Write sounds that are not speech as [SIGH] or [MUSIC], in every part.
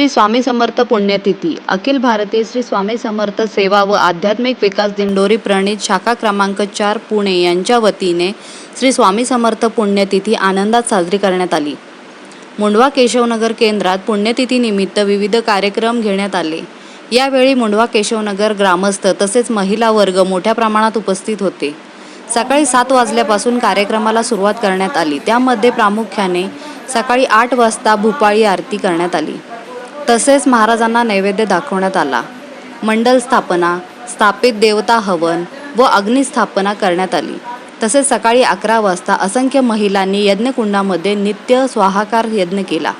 श्री स्वामी समर्थ पुण्यतिथी. अखिल भारतीय श्री स्वामी समर्थ सेवा व आध्यात्मिक विकास दिंडोरी प्रणित शाखा क्रमांक चार पुणे यांच्या वतीने श्री स्वामी समर्थ पुण्यतिथी आनंदात साजरी करण्यात आली. मुंडवा केशवनगर केंद्रात पुण्यतिथीनिमित्त विविध कार्यक्रम घेण्यात आले. यावेळी मुंडवा केशवनगर ग्रामस्थ तसेच महिला वर्ग मोठ्या प्रमाणात उपस्थित होते. सकाळी सात वाजल्यापासून कार्यक्रमाला सुरुवात करण्यात आली. त्यामध्ये प्रामुख्याने सकाळी आठ वाजता भूपाळी आरती करण्यात आली. तसेच महाराजांना नैवेद्य दाखवण्यात आला. मंडल स्थापना स्थापित देवता हवन व अग्निस्थापना करण्यात आली. तसेच सकाळी अकरा वाजता असंख्य महिलांनी यज्ञकुंडामध्ये नित्य स्वाहाकार यज्ञ केला.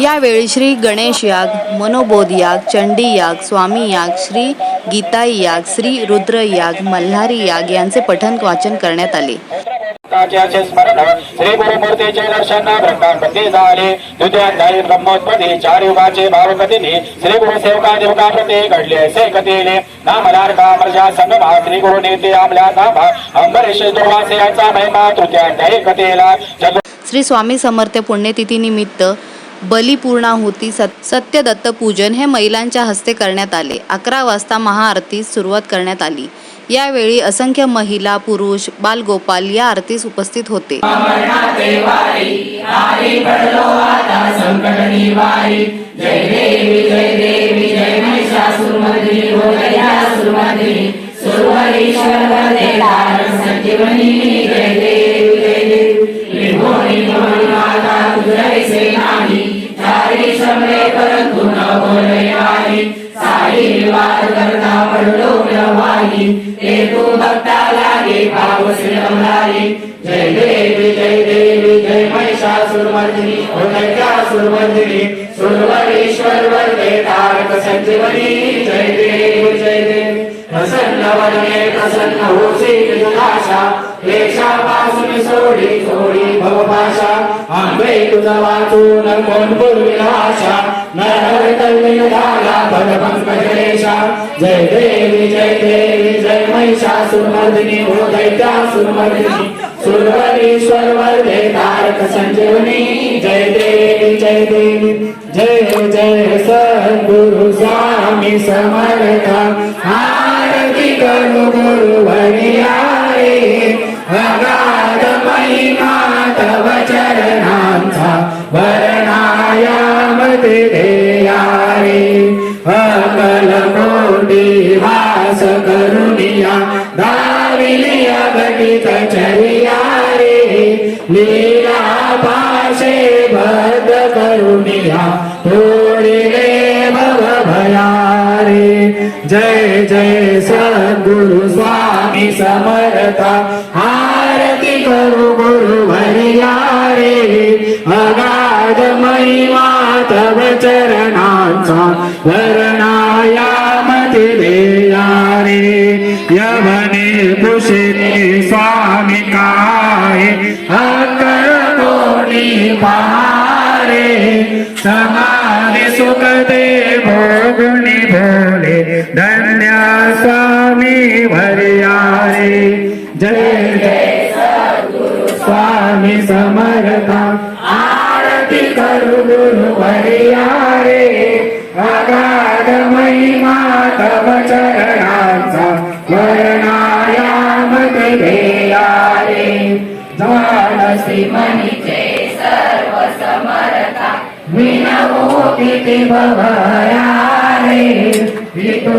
यावेळी श्री गणेश याग मनोबोध याग चंडी याग स्वामी याग श्री गीताई याग श्री रुद्र याग मल्हारी याग यांचे पठण वाचन करण्यात आले. ताज्याचे स्मरण श्री गुरुमूर्तीचे दर्शन ब्रह्मांपती झाले. द्वितीयांदाई ब्रह्मोत्पती चार युगाचे भावकतीने श्री गुरु सेवका देवकाप्रती घडले असे कथेने. नामलार्का प्रजा संगमा श्री गुरु नेते आमल्या नामा अंबरीश दुर्वासे यांचा महिमा तृतीयांदाई कथेला. श्री स्वामी समर्थ पुण्यतिथी निमित्त बलिपूर्णाहुती सत सत्यदत्त पूजन हे महिलांच्या हस्ते करण्यात आले. अकरा वाजता महाआरतीस सुरुवात करण्यात आली. यावेळी असंख्य महिला पुरुष बालगोपाल या आरतीस उपस्थित होते जय देवी जय देवी जय महिषासुरमर्दिनी ओ नैकासुरमर्दिनी सुरवरेश्वर वरदे तारक संजीवनी जय देवी जय देवी. प्रसन्न वरणे प्रसन्न होशी तुझाशा क्लेशापासून सोडी सोडी भवभाषा आंबे तुझा वाचून कोण पूर्वी आशा नर तल्लीन झाला भग पंकजेशा जय देवी जय देवी जय हो दैत्या दैत्यासुरमर्दिनी सुरवरेश्वर वरदे तारक संजीवनी। जय देवी जय देवी जय जय सद्गुरु स्वामी समर्थ। हा करुणिया दाविलिया घटित चरिया रे लीला पाशे बद करुणिया तोडिले भव भयारे जय जय समर्था। आरती करू गुरु भरिया रे अगाध महिमा तव चरणांचा। वर्णायामती देया रे यवने कुशिने स्वामी काय। अकर कोणी पहारे। समाधि सुख दे स्वामी भरियारे। जय जय स्वामी समर्था। आरती करू गुरु भरियारे। अगाध महिमा तव चरणाचा वर्णायामते देयारे जानसी मनीचे सर्व समर्था विनवो किती भवयारे। वितु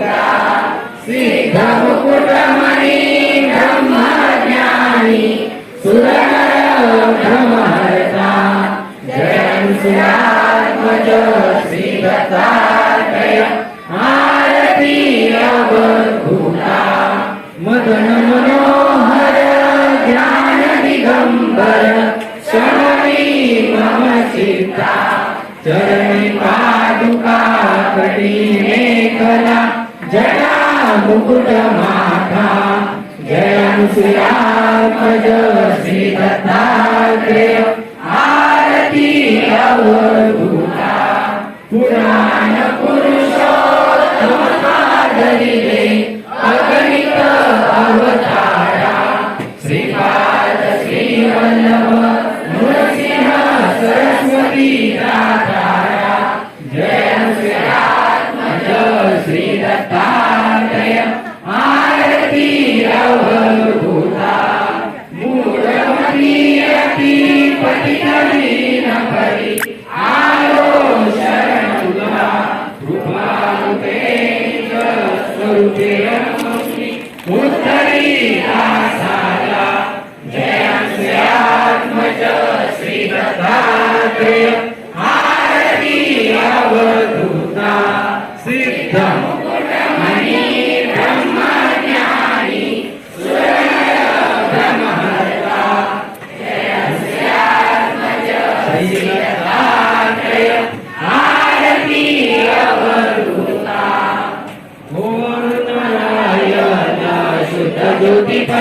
भ्रमजा जय सुमज मदन मनोहर ज्ञानदिगम्बर स्वामि मम चिन्ता चरणे पादुका चरण कला मुकुट मुकुटमाता माथा श्री दत्तात्रेय आरती अवधूता उत्तरी श्री आरती अवधूता।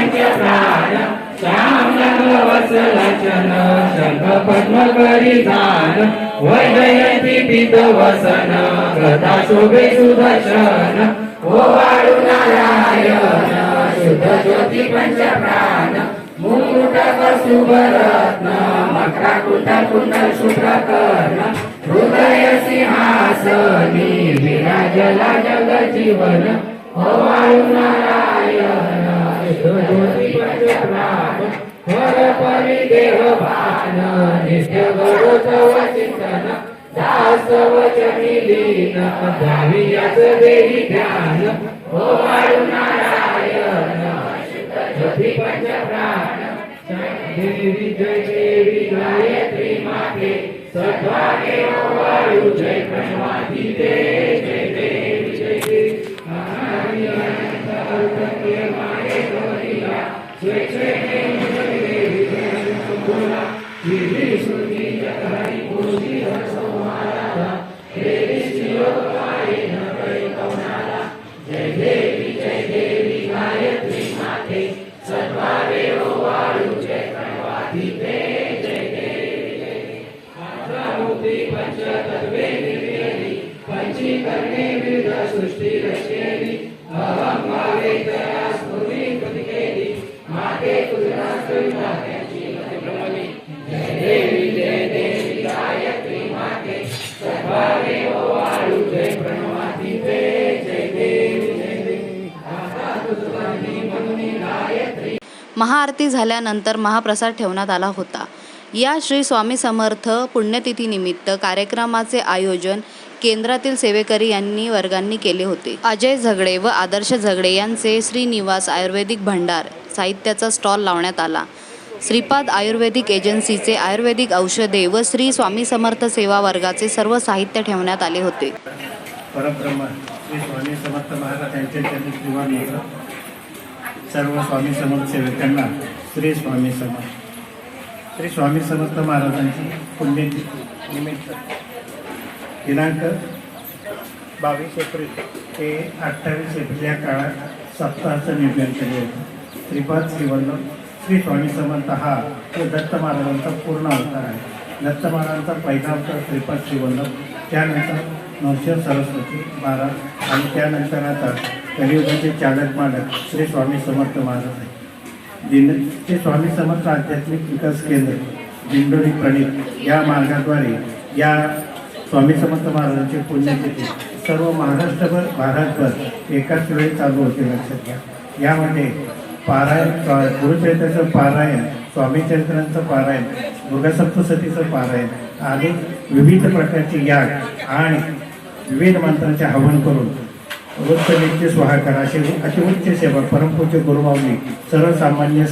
ज्योती शंख पद्म वैजयंती पीत वसन शोभे सुदर्शन ओ वाळू नारायण. शुद्ध ज्योती पंच प्राण कुंडल हृदय सिंहासनी विराजला जग जीवन ओ वायू नारायण. ज्योती पंच प्राण हर परी देह भान नित्य गरो चिंतन दास वचनी लीन द्यावी देही ध्यान ओ वायू नारायण ज्योती पंच प्राण देवी जय देवी गायत्री माते सद्भागे ओ जय। प्रणवादी दे Yeah. महाआरती झाल्यानंतर महाप्रसाद ठेवण्यात आला होता. या श्री स्वामी समर्थ पुण्यतिथीनिमित्त कार्यक्रमाचे आयोजन केंद्रातील सेवेकरी यांनी वर्गांनी केले होते. अजय झगडे व आदर्श झगडे यांचे श्रीनिवास आयुर्वेदिक भंडार साहित्याचा स्टॉल लावण्यात आला. श्रीपाद आयुर्वेदिक एजन्सीचे आयुर्वेदिक औषधे व श्री स्वामी समर्थ सेवा वर्गाचे सर्व साहित्य ठेवण्यात आले होते. परब्रह्म श्री स्वामी समर्थ महाराज यांचे त्यांनी सर्व स्वामी समर्थ सेवकांना श्री स्वामी समर्थ. श्री स्वामी समर्थ महाराजांची पुण्यतिथी निमित्त. दिनांक बावीस एप्रिल ते अठ्ठावीस एप्रिल या काळात सप्ताहाचं नियोजन केले होते. श्रीपाद श्रीवल्लभ श्री स्वामी समर्थ हा तो दत्त महाराजांचा पूर्ण अवतार आहे. दत्त महाराजांचा पहिला अवतार श्रीपाद श्रीवल्लभ त्यानंतर नरसिंह सरस्वती महाराज आणि त्यानंतर आता कलियुगाचे चालक मालक श्री स्वामी समर्थ महाराज. आहे दिन स्वामी समर्थ आध्यात्मिक विकास केंद्र दिंडोरी प्रणित या मार्गाद्वारे या स्वामी समर्थ महाराजांची पुण्यतिथी सर्व महाराष्ट्रभर भारतभर एकाच वेळी चालू होते लक्षात घ्या. यामध्ये पारायण गुरुचरित्राचं पारायण स्वामी चरित्रांचं पारायण दुर्गासप्तसतीचं पारायण आणि विविध प्रकारचे याग आणि विविध मंत्रांचे हवन करून वृत्त नित्य स्वाहाकार असे अतिउच्च सेवा परमपूज्य गुरुभावनी सर्वसामान्य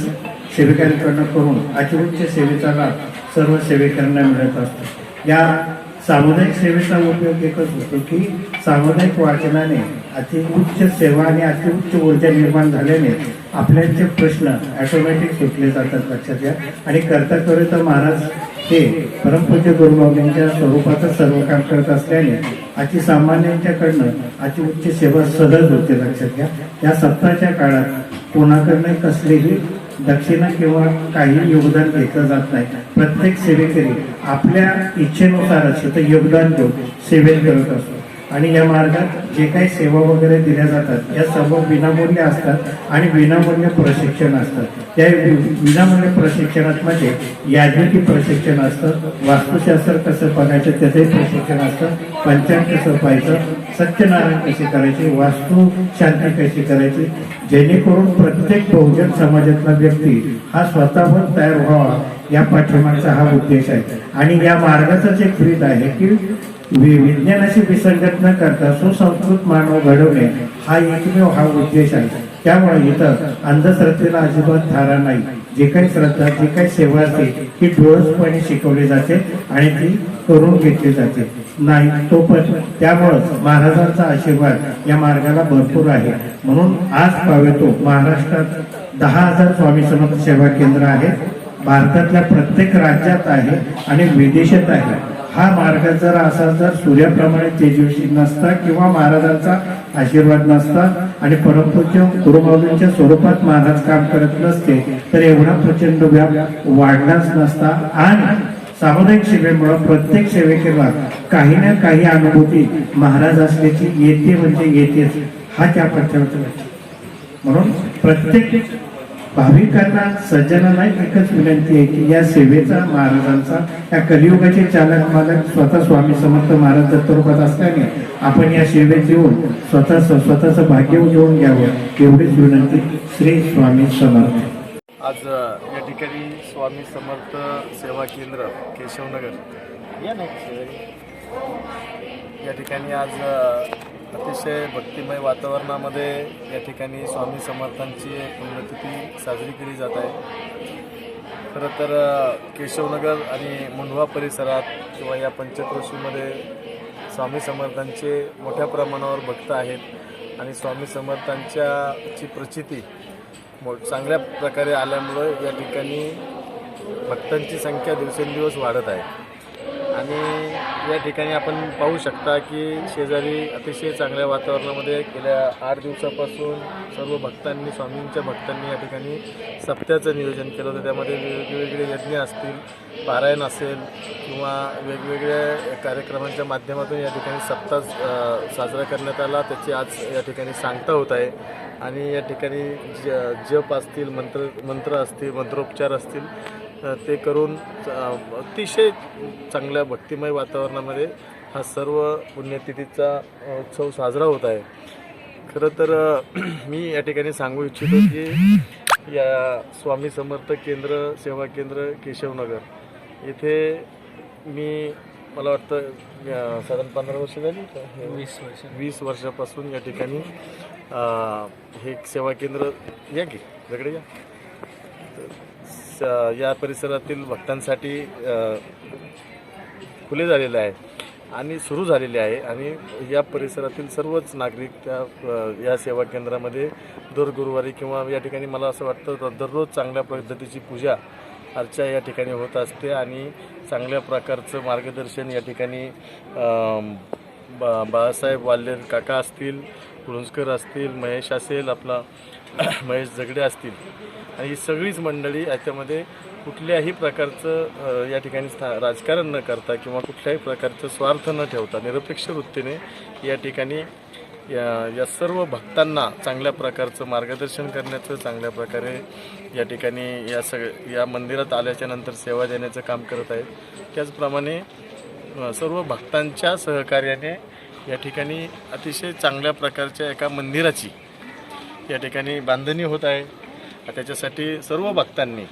सेविकांकडनं करून अतिउच्च सेवेचा लाभ सर्व सेवेकरांना मिळत असतो. या सामुदायिक सेवेचा उपयोग एकच होतो की सामुदायिक वाचनाने अति उच्च सेवा आणि अति उच्च ऊर्जा निर्माण झाल्याने आपल्याचे प्रश्न ऑटोमॅटिक सुटले जातात लक्षात घ्या. आणि करता करता महाराज हे परमपूज्य गुरुभावनींच्या स्वरूपाचं सर्व काम करत असल्याने अतिसामान्यांच्याकडनं सामान्यांच्याकडनं सेवा सदर होते लक्षात घ्या. या सप्ताहाच्या काळात कोणाकडनं कसलेही दक्षिणा किंवा काही योगदान घेतलं जात नाही. प्रत्येक सेवेकरी आपल्या इच्छेनुसार तिथं योगदान देऊन सेवेत करत असतो. आणि या मार्गात जे काही सेवा वगैरे दिल्या जातात या सर्व विनामूल्य असतात आणि विनामूल्य प्रशिक्षण असतात. त्या वि- विनामूल्य प्रशिक्षणात म्हणजे यादविकी प्रशिक्षण असतं वास्तुशास्त्र कसं बघायचं त्याचंही प्रशिक्षण असतं पंचांग कसं पाहायचं सत्यनारायण कशी करायची वास्तू शांती कशी करायची जेणेकरून प्रत्येक बहुजन समाजातला व्यक्ती हा स्वतःवर तयार व्हावा या पाठिंबाचा हा उद्देश आहे. आणि या मार्गाचाच एक फ्रीद आहे की विज्ञानाशी विसंगत न करता सुसंस्कृत मानव घडवणे हा एकमेव हा उद्देश आहे. त्यामुळे इथं अंधश्रद्धेला अजिबात धारा नाही. जे काही श्रद्धा जे काही सेवा असते ती डोळसपणे शिकवली जाते आणि ती करून घेतली जाते. नाही तो पण. त्यामुळेच महाराजांचा आशीर्वाद या मार्गाला भरपूर आहे. म्हणून आज पावेतो महाराष्ट्रात दहा हजार स्वामी समर्थ सेवा केंद्र आहे भारतातल्या प्रत्येक राज्यात आहे आणि विदेशात आहे. हा मार्ग जर असा जर सूर्याप्रमाणे तेजस्वी नसता किंवा महाराजांचा आशीर्वाद नसता आणि परमपूज्य गुरुबाबूंच्या स्वरूपात महाराज काम करत नसते तर एवढा प्रचंड व्याप वाढलाच नसता. आणि सामुदायिक सेवेमुळे प्रत्येक सेवेकेला काही ना काही अनुभूती महाराज असल्याची येते म्हणजे येतेच हा त्या पक्षाचा म्हणून प्रत्येक भाविकांना सज्जनांना एकच विनंती आहे की या सेवेचा महाराजांचा या कलियुगाचे चालक मालक स्वतः स्वामी समर्थ महाराज दत्तरूपात असल्याने आपण या सेवेत येऊन स्वतः स्वतःचं भाग्य उजवून घ्यावं एवढीच विनंती श्री स्वामी समर्थ. आज या ठिकाणी स्वामी समर्थ सेवा केंद्र केशवनगर. या ठिकाणी आज अतिशय भक्तिमय वातावरणामध्ये या ठिकाणी स्वामी समर्थांची पुण्यतिथी साजरी केली जात आहे. खरं तर केशवनगर आणि मुंढवा परिसरात किंवा या पंचक्रोशीमध्ये स्वामी समर्थांचे मोठ्या प्रमाणावर भक्त आहेत आणि स्वामी समर्थांच्या ची प्रचिती मो चांगल्या प्रकारे आल्यामुळं या ठिकाणी भक्तांची संख्या दिवसेंदिवस वाढत आहे. आणि या ठिकाणी आपण पाहू शकता की शेजारी अतिशय चांगल्या वातावरणामध्ये गेल्या आठ दिवसापासून सर्व भक्तांनी स्वामींच्या भक्तांनी या ठिकाणी सप्त्याचं नियोजन केलं होतं. त्यामध्ये वेगवेगळे यज्ञ असतील पारायण असेल किंवा वेगवेगळ्या कार्यक्रमांच्या माध्यमातून या ठिकाणी सप्ताह साजरा करण्यात आला. त्याची आज या ठिकाणी सांगता होत आहे. आणि या ठिकाणी ज जप असतील मंत्र मंत्र असतील मंत्रोपचार असतील ते करून अतिशय चांगल्या भक्तिमय वातावरणामध्ये हा सर्व पुण्यतिथीचा उत्सव साजरा होत आहे. खरं तर [CLEARS THROAT] मी या ठिकाणी सांगू इच्छितो की या स्वामी समर्थ केंद्र सेवा केंद्र केशवनगर येथे मी मला वाटतं साधारण पंधरा वर्ष झाली का? वीस वर्ष. वीस वर्षापासून या ठिकाणी हे सेवा केंद्र या की इकडे या. स- या परिसरातील भक्तांसाठी खुले झालेले आहे आणि सुरू झालेले आहे. आणि या परिसरातील सर्वच नागरिक त्या या सेवा केंद्रामध्ये दर गुरुवारी किंवा या ठिकाणी मला असं वाटतं दररोज चांगल्या पद्धतीची पूजा अर्चा या ठिकाणी होत असते आणि चांगल्या प्रकारचं मार्गदर्शन या ठिकाणी बा बाळासाहेब वाल्हेर काका असतील कुळुंजकर असतील महेश असेल आपला [COUGHS] महेश झगडे असतील. आणि ही सगळीच मंडळी याच्यामध्ये कुठल्याही प्रकारचं या ठिकाणी स्था राजकारण न करता किंवा कुठल्याही प्रकारचं स्वार्थ न ठेवता निरपेक्ष वृत्तीने या ठिकाणी या या सर्व भक्तांना चांगल्या प्रकारचं मार्गदर्शन करण्याचं चांगल्या प्रकारे या ठिकाणी या सग या मंदिरात आल्याच्यानंतर सेवा देण्याचं काम करत आहेत. त्याचप्रमाणे सर्व भक्तांच्या सहकार्याने या ठिकाणी अतिशय चांगल्या प्रकारच्या एका मंदिराची या ठिकाणी बांधणी होत आहे. त्याच्यासाठी सर्व भक्तांनी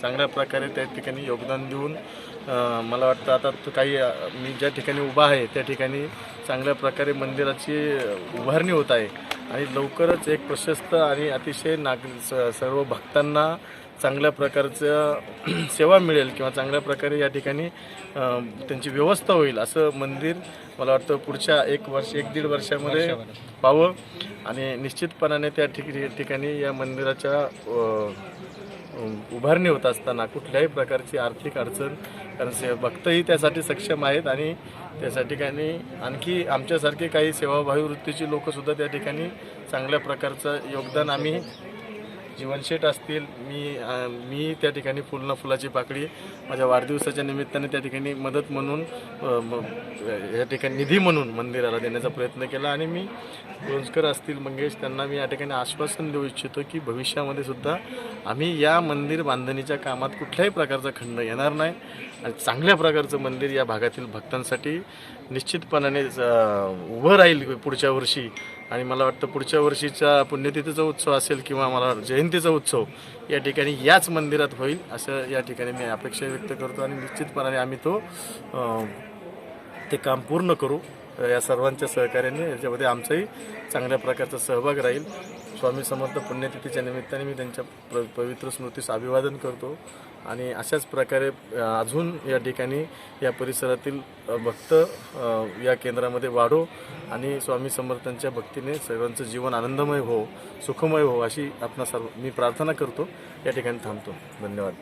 चांगल्या प्रकारे त्या ठिकाणी योगदान देऊन मला वाटतं आता काही मी ज्या ठिकाणी उभा आहे त्या ठिकाणी चांगल्या प्रकारे मंदिराची उभारणी होत आहे. आणि लवकरच एक प्रशस्त आणि अतिशय नागरिक स सर्व भक्तांना चांगल्या प्रकारचं [CLEARS THROAT] सेवा मिळेल किंवा चांगल्या प्रकारे या ठिकाणी त्यांची व्यवस्था होईल असं मंदिर मला वाटतं पुढच्या एक वर्ष एक दीड वर्षामध्ये पाहावं आणि निश्चितपणाने त्या ठिक ठिकाणी या मंदिराच्या उभारणी होत असताना कुठल्याही प्रकारची आर्थिक अडचण कारण से भक्तही त्यासाठी सक्षम आहेत आणि त्या ठिकाणी आणखी आमच्यासारखे काही सेवाभावी वृत्तीची लोकंसुद्धा त्या ठिकाणी चांगल्या प्रकारचं योगदान आम्ही जीवनशेठ असतील मी मी त्या ठिकाणी फुल फुलाची पाकळी माझ्या वाढदिवसाच्या निमित्ताने त्या ठिकाणी मदत म्हणून या ठिकाणी निधी म्हणून मंदिराला देण्याचा प्रयत्न केला. आणि मी रोजकर असतील मंगेश त्यांना मी या ठिकाणी आश्वासन देऊ इच्छितो की भविष्यामध्ये सुद्धा आम्ही या मंदिर बांधणीच्या कामात कुठल्याही प्रकारचा खंड येणार नाही. आणि चांगल्या प्रकारचं मंदिर या भागातील भक्तांसाठी निश्चितपणाने उभं राहील पुढच्या वर्षी. आणि मला वाटतं पुढच्या वर्षीचा पुण्यतिथीचा उत्सव असेल किंवा मला जयंतीचा उत्सव या ठिकाणी याच मंदिरात होईल असं या ठिकाणी मी अपेक्षा व्यक्त करतो आणि निश्चितपणाने आम्ही तो ते काम पूर्ण करू. या सर्वांच्या सहकार्याने याच्यामध्ये आमचाही चांगल्या प्रकारचा सहभाग राहील. स्वामी समर्थ पुण्यतिथीच्या निमित्ताने मी त्यांच्या प्र पवित्र स्मृतीस अभिवादन करतो. आणि अशाच प्रकारे अजून या ठिकाणी या परिसरातील भक्त या केंद्रामध्ये वाढो आणि स्वामी समर्थांच्या भक्तीने सर्वांचं जीवन आनंदमय हो सुखमय हो अशी आपणा सर्व मी प्रार्थना करतो. या ठिकाणी थांबतो. धन्यवाद.